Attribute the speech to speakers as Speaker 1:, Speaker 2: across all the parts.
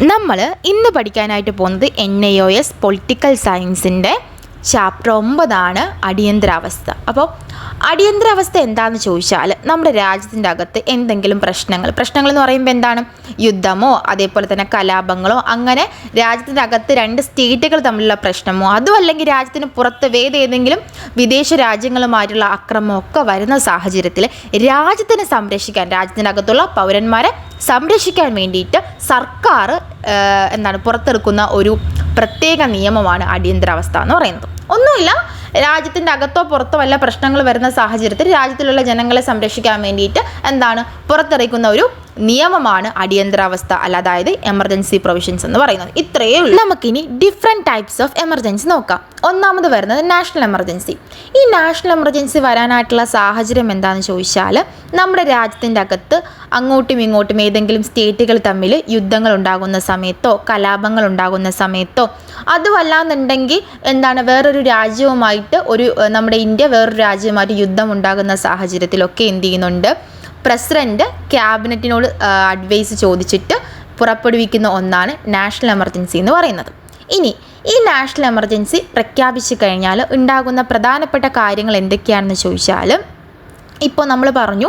Speaker 1: നമ്മൾ ഇന്ന് പഠിക്കാനായിട്ട് പോകുന്നത് N I O S political സയൻസിന്റെ ചാപ്റ്റർ ഒമ്പതാണ് അടിയന്തരാവസ്ഥ. അപ്പോൾ അടിയന്തരാവസ്ഥ എന്താണെന്ന് ചോദിച്ചാൽ നമ്മുടെ രാജ്യത്തിന്റെ അകത്ത് എന്തെങ്കിലും പ്രശ്നങ്ങൾ പ്രശ്നങ്ങൾ എന്ന് പറയുമ്പോൾ എന്താണ്? യുദ്ധമോ അതേപോലെ തന്നെ കലാപങ്ങളോ അങ്ങനെ രാജ്യത്തിന്റെ അകത്ത് രണ്ട് സ്റ്റേറ്റുകൾ തമ്മിലുള്ള പ്രശ്നമോ അതും അല്ലെങ്കിൽ രാജ്യത്തിന് പുറത്ത് വേറെ ഏതെങ്കിലും വിദേശ രാജ്യങ്ങളുമായിട്ടുള്ള അക്രമമോ ഒക്കെ വരുന്ന സാഹചര്യത്തിൽ രാജ്യത്തിനെ സംരക്ഷിക്കാൻ രാജ്യത്തിനകത്തുള്ള പൗരന്മാരെ സംരക്ഷിക്കാൻ വേണ്ടിയിട്ട് സർക്കാർ എന്താണ് പുറത്തെടുക്കുന്ന ഒരു പ്രത്യേക നിയമമാണ് അടിയന്തരാവസ്ഥ എന്ന് പറയുന്നത്. ഒന്നുമില്ല. രാജ്യത്തിന്റെ അകത്തോ പുറത്തോ വല്ല പ്രശ്നങ്ങൾ വരുന്ന സാഹചര്യത്തിൽ രാജ്യത്തിലുള്ള ജനങ്ങളെ സംരക്ഷിക്കാൻ വേണ്ടിയിട്ട് എന്താണ് പുറത്തിറക്കുന്ന ഒരു നിയമമാണ് അടിയന്തരാവസ്ഥ അല്ല അതായത് എമർജൻസി പ്രൊവിഷൻസ് എന്ന് പറയുന്നത്. ഇത്രയേ ഉള്ളൂ. നമുക്കിനി ഡിഫറെന്റ് ടൈപ്സ് ഓഫ് എമർജൻസി നോക്കാം. ഒന്നാമത് വരുന്നത് നാഷണൽ എമർജൻസി ഈ നാഷണൽ എമർജൻസി വരാനായിട്ടുള്ള സാഹചര്യം എന്താണെന്ന് ചോദിച്ചാൽ നമ്മുടെ രാജ്യത്തിന്റെ അകത്ത് അങ്ങോട്ടും ഇങ്ങോട്ടും ഏതെങ്കിലും സ്റ്റേറ്റുകൾ തമ്മിൽ യുദ്ധങ്ങൾ ഉണ്ടാകുന്ന സമയത്തോ കലാപങ്ങൾ ഉണ്ടാകുന്ന സമയത്തോ അതുമല്ലാന്നുണ്ടെങ്കിൽ എന്താണ് വേറൊരു രാജ്യവുമായിട്ട് ഒരു നമ്മുടെ ഇന്ത്യ വേറൊരു രാജ്യവുമായിട്ട് യുദ്ധം ഉണ്ടാകുന്ന സാഹചര്യത്തിലൊക്കെ എന്ത് ചെയ്യുന്നുണ്ട്? പ്രസിഡന്റ് ക്യാബിനറ്റിനോട് അഡ്വൈസ് ചോദിച്ചിട്ട് പുറപ്പെടുവിക്കുന്ന ഒന്നാണ് നാഷണൽ എമർജൻസി എന്ന് പറയുന്നത്. ഇനി ഈ നാഷണൽ എമർജൻസി പ്രഖ്യാപിച്ചു കഴിഞ്ഞാൽ ഉണ്ടാകുന്ന പ്രധാനപ്പെട്ട കാര്യങ്ങൾ എന്തൊക്കെയാണെന്ന് ചോദിച്ചാൽ ഇപ്പോൾ നമ്മൾ പറഞ്ഞു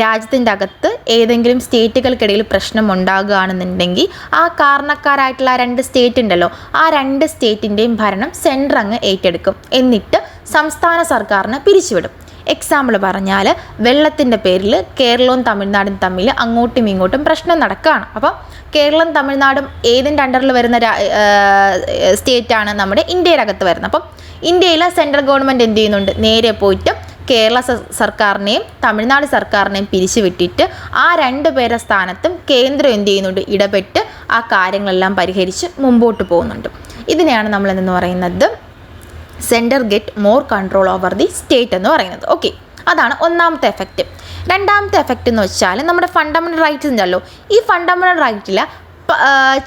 Speaker 1: രാജ്യത്തിന്റെ അകത്ത് ഏതെങ്കിലും സ്റ്റേറ്റുകൾക്കിടയിൽ പ്രശ്നം ഉണ്ടാകുകയാണെന്നുണ്ടെങ്കിൽ ആ കാരണക്കാരായിട്ടുള്ള ആ രണ്ട് സ്റ്റേറ്റ് ഉണ്ടല്ലോ ആ രണ്ട് സ്റ്റേറ്റിന്റെയും ഭരണം സെൻട്രൽ അങ്ങ് ഏറ്റെടുക്കും. എന്നിട്ട് സംസ്ഥാന സർക്കാരിനെ പിരിച്ചുവിടും. എക്സാമ്പിൾ പറഞ്ഞാൽ വെള്ളത്തിന്റെ പേരിൽ കേരളവും തമിഴ്നാടും തമ്മിൽ അങ്ങോട്ടും ഇങ്ങോട്ടും പ്രശ്നം നടക്കുകയാണ്. അപ്പം കേരളം തമിഴ്നാടും ഏതിന്റെ അണ്ടറിൽ വരുന്ന സ്റ്റേറ്റാണ് നമ്മുടെ ഇന്ത്യയുടെ അകത്ത് വരുന്നത്. അപ്പം ഇന്ത്യയിലെ സെൻട്രൽ ഗവൺമെന്റ് എന്ത് ചെയ്യുന്നുണ്ട്? നേരെ പോയിട്ട് കേരള സർക്കാരിനെയും തമിഴ്നാട് സർക്കാരിനെയും പിരിച്ചുവിട്ടിട്ട് ആ രണ്ട് പേരുടെ സ്ഥാനത്തും കേന്ദ്രം എന്ത് ചെയ്യുന്നുണ്ട്? ഇടപെട്ട് ആ കാര്യങ്ങളെല്ലാം പരിഹരിച്ച് മുമ്പോട്ട് പോകുന്നുണ്ട്. ഇതിനെയാണ് നമ്മൾ എന്തെന്ന് പറയുന്നത്? Centre get more control over the state എന്ന് പറയുന്നത്. ഓക്കെ അതാണ് ഒന്നാമത്തെ എഫക്റ്റ് രണ്ടാമത്തെ എഫക്റ്റ് എന്ന് വെച്ചാൽ നമ്മുടെ ഫണ്ടമെന്റൽ റൈറ്റ്സ് ഉണ്ടല്ലോ. ഈ ഫണ്ടമെന്റൽ റൈറ്റിൽ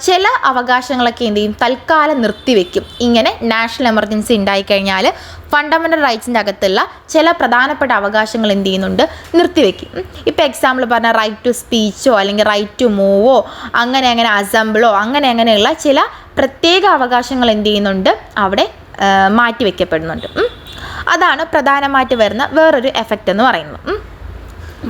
Speaker 1: ചില അവകാശങ്ങളൊക്കെ എന്ത് ചെയ്യും? തൽക്കാലം നിർത്തിവെക്കും. ഇങ്ങനെ നാഷണൽ എമർജൻസി ഉണ്ടായിക്കഴിഞ്ഞാൽ ഫണ്ടമെന്റൽ റൈറ്റ്സിന്റെ അകത്തുള്ള ചില പ്രധാനപ്പെട്ട അവകാശങ്ങൾ എന്ത് ചെയ്യുന്നുണ്ട്? നിർത്തിവെക്കും. ഇപ്പോൾ എക്സാമ്പിൾ പറഞ്ഞ റൈറ്റ് ടു സ്പീച്ചോ അല്ലെങ്കിൽ റൈറ്റ് ടു മൂവോ അങ്ങനെ അങ്ങനെ അസംബിളോ അങ്ങനെ അങ്ങനെയുള്ള ചില പ്രത്യേക അവകാശങ്ങൾ എന്ത് ചെയ്യുന്നുണ്ട്? അവിടെ മാറ്റിവെക്കപ്പെടുന്നുണ്ട്. അതാണ് പ്രധാനമായിട്ട് വരുന്ന വേറൊരു എഫക്റ്റ് എന്ന് പറയുന്നത്.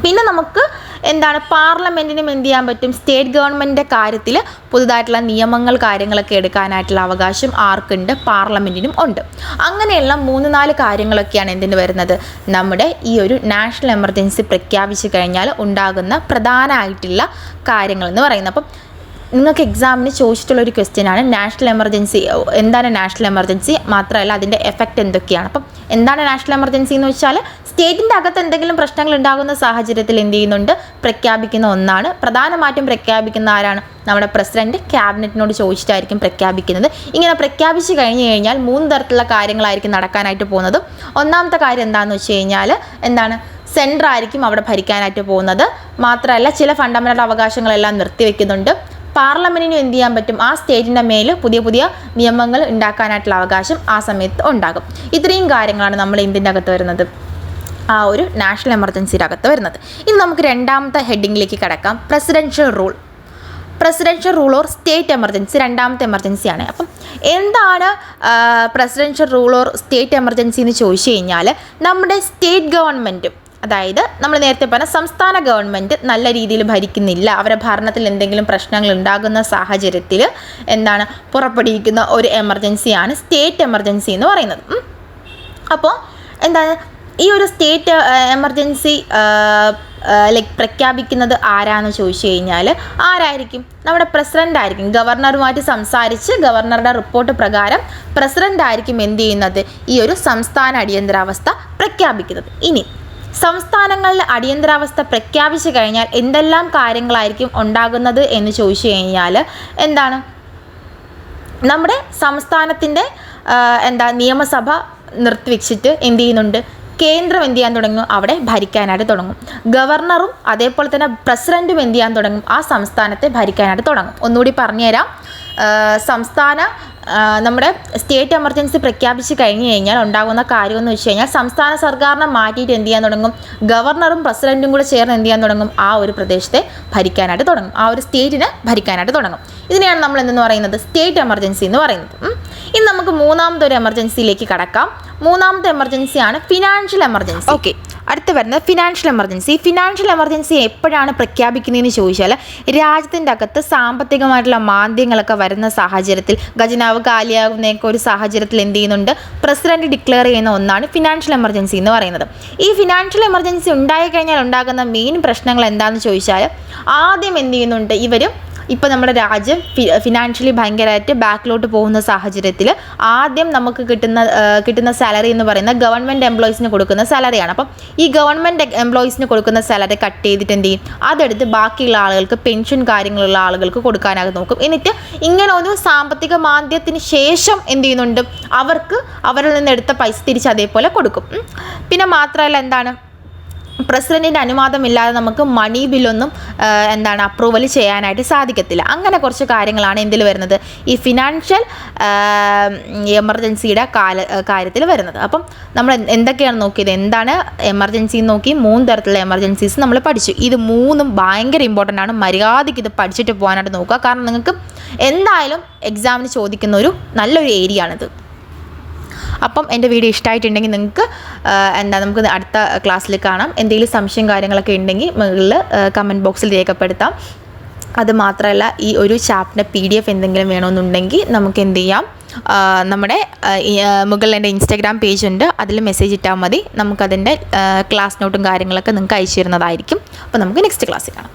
Speaker 1: പിന്നെ നമുക്ക് എന്താണ് പാർലമെന്റിനും എന്ത് ചെയ്യാൻ പറ്റും? സ്റ്റേറ്റ് ഗവൺമെന്റിന്റെ കാര്യത്തിൽ പുതുതായിട്ടുള്ള നിയമങ്ങൾ കാര്യങ്ങളൊക്കെ എടുക്കാനായിട്ടുള്ള അവകാശം ആർക്കുണ്ട്? പാർലമെന്റിനും ഉണ്ട്. അങ്ങനെയുള്ള മൂന്ന് നാല് കാര്യങ്ങളൊക്കെയാണ് എന്തിന് വരുന്നത്? നമ്മുടെ ഈ ഒരു നാഷണൽ എമർജൻസി പ്രഖ്യാപിച്ചു കഴിഞ്ഞാൽ ഉണ്ടാകുന്ന പ്രധാനമായിട്ടുള്ള കാര്യങ്ങൾ എന്ന് പറയുന്നത്. അപ്പം നിങ്ങൾക്ക് എക്സാമിന് ചോദിച്ചിട്ടുള്ള ഒരു ക്വസ്റ്റ്യൻ ആണ്. നാഷണൽ എമർജൻസി എന്താണ് നാഷണൽ എമർജൻസി? മാത്രമല്ല അതിന്റെ എഫക്റ്റ് എന്തൊക്കെയാണ്? അപ്പം എന്താണ് നാഷണൽ എമർജൻസി എന്ന് വെച്ചാൽ സ്റ്റേറ്റിന്റെ അകത്ത് എന്തെങ്കിലും പ്രശ്നങ്ങൾ ഉണ്ടാകുന്ന സാഹചര്യത്തിൽ എന്ത് ചെയ്യുന്നുണ്ട്? പ്രഖ്യാപിക്കുന്ന ഒന്നാണ്. പ്രധാനമായിട്ടും പ്രഖ്യാപിക്കുന്ന ആരാണ്? നമ്മുടെ പ്രസിഡന്റ് ക്യാബിനറ്റിനോട് ചോദിച്ചിട്ടായിരിക്കും പ്രഖ്യാപിക്കുന്നത്. ഇങ്ങനെ പ്രഖ്യാപിച്ചു കഴിഞ്ഞു കഴിഞ്ഞാൽ മൂന്ന് തരത്തിലുള്ള കാര്യങ്ങളായിരിക്കും നടക്കാനായിട്ട് പോകുന്നത്. ഒന്നാമത്തെ കാര്യം എന്താണെന്ന് വെച്ച് കഴിഞ്ഞാൽ എന്താണ്? സെന്റർ ആയിരിക്കും അവിടെ ഭരിക്കാനായിട്ട് പോകുന്നത്. മാത്രമല്ല ചില ഫണ്ടമെന്റൽ അവകാശങ്ങളെല്ലാം നിർത്തിവെക്കുന്നുണ്ട്. പാർലമെന്റിനും എന്ത് ചെയ്യാൻ പറ്റും? ആ സ്റ്റേറ്റിന്റെ മേൽ പുതിയ പുതിയ നിയമങ്ങൾ ഉണ്ടാക്കാനായിട്ടുള്ള അവകാശം ആ സമയത്ത് ഉണ്ടാകും. ഇത്രയും കാര്യങ്ങളാണ് നമ്മൾ ഇന്ത്യന്റെ അകത്ത് വരുന്നത്? ആ ഒരു നാഷണൽ എമർജൻസിയുടെ അകത്ത് വരുന്നത്. ഇനി നമുക്ക് രണ്ടാമത്തെ ഹെഡിങ്ങിലേക്ക് കിടക്കാം. Presidential rule presidential rule or state emergency രണ്ടാമത്തെ എമർജൻസിയാണ് അപ്പം എന്താണ് presidential rule or state emergency എന്ന് ചോദിച്ചു കഴിഞ്ഞാൽ നമ്മുടെ സ്റ്റേറ്റ് ഗവൺമെന്റും അതായത് നമ്മൾ നേരത്തെ പറഞ്ഞ സംസ്ഥാന ഗവൺമെന്റ് നല്ല രീതിയിൽ ഭരിക്കുന്നില്ല. അവരുടെ ഭരണത്തിൽ എന്തെങ്കിലും പ്രശ്നങ്ങൾ ഉണ്ടാകുന്ന സാഹചര്യത്തിൽ എന്താണ് പുറപ്പെടുവിക്കുന്ന ഒരു എമർജൻസിയാണ് സ്റ്റേറ്റ് എമർജൻസി എന്ന് പറയുന്നത്. അപ്പോൾ എന്താണ് ഈ ഒരു സ്റ്റേറ്റ് എമർജൻസി ലൈക്ക് പ്രഖ്യാപിക്കുന്നത് ആരാന്ന് ചോദിച്ചു കഴിഞ്ഞാൽ ആരായിരിക്കും? നമ്മുടെ പ്രസിഡന്റ് ആയിരിക്കും. ഗവർണറുമായിട്ട് സംസാരിച്ച് ഗവർണറുടെ റിപ്പോർട്ട് പ്രകാരം പ്രസിഡന്റ് ആയിരിക്കും എന്ത് ചെയ്യുന്നത്? ഈ ഒരു സംസ്ഥാന അടിയന്തരാവസ്ഥ പ്രഖ്യാപിക്കുന്നത്. ഇനി സംസ്ഥാനങ്ങളിലെ അടിയന്തരാവസ്ഥ പ്രഖ്യാപിച്ചു കഴിഞ്ഞാൽ എന്തെല്ലാം കാര്യങ്ങളായിരിക്കും ഉണ്ടാകുന്നത് എന്ന് ചോദിച്ചു കഴിഞ്ഞാൽ എന്താണ്? നമ്മുടെ സംസ്ഥാനത്തിന്റെ എന്താ നിയമസഭ നിർത്തിവെച്ചിട്ട് എന്ത് ചെയ്യുന്നുണ്ട്? കേന്ദ്രം എന്ത് ചെയ്യാൻ തുടങ്ങും? അവിടെ ഭരിക്കാനായിട്ട് തുടങ്ങും. ഗവർണറും അതേപോലെ തന്നെ പ്രസിഡന്റും എന്ത് ചെയ്യാൻ തുടങ്ങും? ആ സംസ്ഥാനത്തെ ഭരിക്കാനായിട്ട് തുടങ്ങും. ഒന്നുകൂടി പറഞ്ഞുതരാം. സംസ്ഥാന നമ്മുടെ സ്റ്റേറ്റ് എമർജൻസി പ്രഖ്യാപിച്ച് കഴിഞ്ഞ് കഴിഞ്ഞാൽ ഉണ്ടാകുന്ന കാര്യമെന്ന് വെച്ച് കഴിഞ്ഞാൽ സംസ്ഥാന സർക്കാരിനെ മാറ്റിയിട്ട് എന്ത് ചെയ്യാൻ തുടങ്ങും? ഗവർണറും പ്രസിഡന്റും കൂടെ ചേർന്ന് എന്ത് ചെയ്യാൻ തുടങ്ങും? ആ ഒരു പ്രദേശത്തെ ഭരിക്കാനായിട്ട് തുടങ്ങും. ആ ഒരു സ്റ്റേറ്റിനെ ഭരിക്കാനായിട്ട് തുടങ്ങും. ഇതിനെയാണ് നമ്മൾ എന്തെന്ന് പറയുന്നത്? സ്റ്റേറ്റ് എമർജൻസി എന്ന് പറയുന്നത്. ഇനി നമുക്ക് മൂന്നാമത്തെ ഒരു എമർജൻസിയിലേക്ക് കടക്കാം. മൂന്നാമത്തെ എമർജൻസിയാണ് ഫിനാൻഷ്യൽ എമർജൻസി ഓക്കെ അടുത്ത് വരുന്നത് ഫിനാൻഷ്യൽ എമർജൻസി ഫിനാൻഷ്യൽ എമർജൻസി എപ്പോഴാണ് പ്രഖ്യാപിക്കുന്നതെന്ന് ചോദിച്ചാൽ രാജ്യത്തിന്റെ അകത്ത് സാമ്പത്തികമായിട്ടുള്ള മാന്ദ്യങ്ങളൊക്കെ വരുന്ന സാഹചര്യത്തിൽ ഖജനാവ് കാലിയാകുന്നതൊക്കെ ഒരു സാഹചര്യത്തിൽ എന്ത് ചെയ്യുന്നുണ്ട്? പ്രസിഡന്റ് ഡിക്ലെയർ ചെയ്യുന്ന ഒന്നാണ് ഫിനാൻഷ്യൽ എമർജൻസി എന്ന് പറയുന്നത്. ഈ ഫിനാൻഷ്യൽ എമർജൻസി ഉണ്ടായി കഴിഞ്ഞാൽ ഉണ്ടാകുന്ന മെയിൻ പ്രശ്നങ്ങൾ എന്താണെന്ന് ചോദിച്ചാൽ ആദ്യം എന്ത് ചെയ്യുന്നുണ്ട്? ഇവർ ഇപ്പോൾ നമ്മുടെ രാജ്യം ഫിനാൻഷ്യലി ഭയങ്കരമായിട്ട് ബാക്കിലോട്ട് പോകുന്ന സാഹചര്യത്തിൽ ആദ്യം നമുക്ക് കിട്ടുന്ന കിട്ടുന്ന സാലറി എന്ന് പറയുന്നത് ഗവൺമെന്റ് എംപ്ലോയീസിന് കൊടുക്കുന്ന സാലറിയാണ് അപ്പം ഈ ഗവൺമെന്റ് എംപ്ലോയീസിന് കൊടുക്കുന്ന സാലറി കട്ട് ചെയ്തിട്ട് എന്ത് ചെയ്യും? അതെടുത്ത് ബാക്കിയുള്ള ആളുകൾക്ക് പെൻഷൻ കാര്യങ്ങളുള്ള ആളുകൾക്ക് കൊടുക്കാനായി നോക്കും. എന്നിട്ട് ഇങ്ങനെ ഒരു സാമ്പത്തിക മാന്ദ്യത്തിന് ശേഷം എന്ത് ചെയ്യുന്നുണ്ട്? അവർക്ക് അവരിൽ നിന്ന് എടുത്ത പൈസ തിരിച്ച് അതേപോലെ കൊടുക്കും. പിന്നെ മാത്രമല്ല എന്താണ്? പ്രസിഡന്റിന്റെ അനുവാദമില്ലാതെ നമുക്ക് മണി ബില്ലൊന്നും എന്താണ് അപ്രൂവൽ ചെയ്യാനായിട്ട് സാധിക്കത്തില്ല. അങ്ങനെ കുറച്ച് കാര്യങ്ങളാണ് എന്തിൽ വരുന്നത്. ഈ ഫിനാൻഷ്യൽ എമർജൻസിയുടെ കാല കാര്യത്തിൽ വരുന്നത്. അപ്പം നമ്മൾ എന്ത് എന്തൊക്കെയാണ് നോക്കിയത്? എന്താണ് എമർജൻസി നോക്കി മൂന്ന് തരത്തിലുള്ള എമർജൻസീസ് നമ്മൾ പഠിച്ചു. ഇത് മൂന്നും ഭയങ്കര ഇമ്പോർട്ടന്റ് ആണ്. മര്യാദയ്ക്ക് ഇത് പഠിച്ചിട്ട് പോകാനായിട്ട് നോക്കുക. കാരണം നിങ്ങൾക്ക് എന്തായാലും എക്സാമിന് ചോദിക്കുന്ന ഒരു നല്ലൊരു ഏരിയ ആണിത്. അപ്പം എന്റെ വീഡിയോ ഇഷ്ടമായിട്ടുണ്ടെങ്കിൽ നിങ്ങൾക്ക് എന്താ നമുക്ക് അടുത്ത ക്ലാസ്സിൽ കാണാം. എന്തെങ്കിലും സംശയം കാര്യങ്ങളൊക്കെ ഉണ്ടെങ്കിൽ മുകളിൽ കമന്റ് ബോക്സിൽ രേഖപ്പെടുത്താം. അത് മാത്രമല്ല ഈ ഒരു ചാപ്റ്റിന്റെ പി ഡി എഫ് എന്തെങ്കിലും വേണമെന്നുണ്ടെങ്കിൽ നമുക്ക് എന്ത് ചെയ്യാം? നമ്മുടെ മുകളിൽ എന്റെ ഇൻസ്റ്റാഗ്രാം പേജ് ഉണ്ട്. അതിൽ മെസ്സേജ് ഇട്ടാൽ മതി. നമുക്കതിന്റെ ക്ലാസ് നോട്ടും കാര്യങ്ങളൊക്കെ നിങ്ങൾക്ക് അയച്ചു തരുന്നതായിരിക്കും. അപ്പോൾ നമുക്ക് നെക്സ്റ്റ് ക്ലാസ്സിൽ കാണാം.